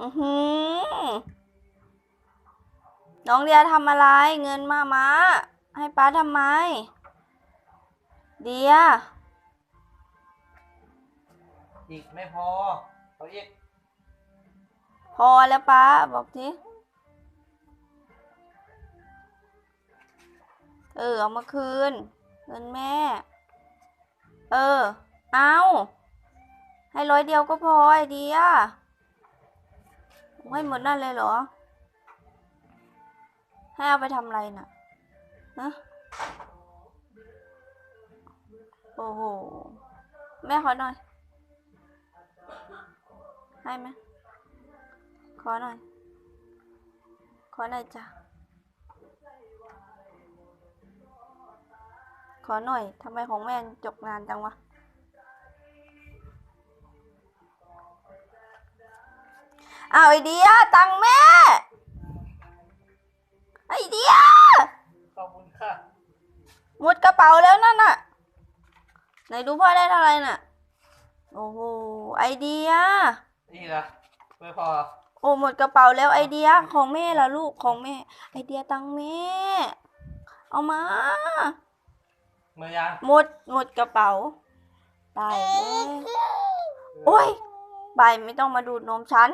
อือหือน้องเดียทำอะไร เงินมามาให้ป้าทำไม เดีย อีกไม่พอเอาอีกพอแล้วป้าบอกทีเออเอามาคืน เงินแม่ เออ เอา ให้ร้อยเดียวก็พอไอเดีย ให้หมดนั่นเลยเหรอ ให้เอาไปทำอะไรน่ะนะโอ้โห แม่ขอหน่อย ให้ไหมขอหน่อย ขอหน่อยจ้ะขอหน่อย ทำไมของแม่จกนานจังวะ อ้าวไอเดียตังค์แม่ ไอเดีย ขอบคุณค่ะ หมดกระเป๋าแล้วนั่นน่ะ ไหนดูพ่อได้เท่าไหร่น่ะ โอ้โห ไอเดียอีกอะไม่พอ โอ้หมดกระเป๋าแล้วไอเดียของแม่ล่ะลูกของแม่ ไอเดียตังค์แม่ เอามา เมื่อยังหมดหมดกระเป๋า ตายแล้วโอ้ยไปไม่ต้องมาดูดนมฉัน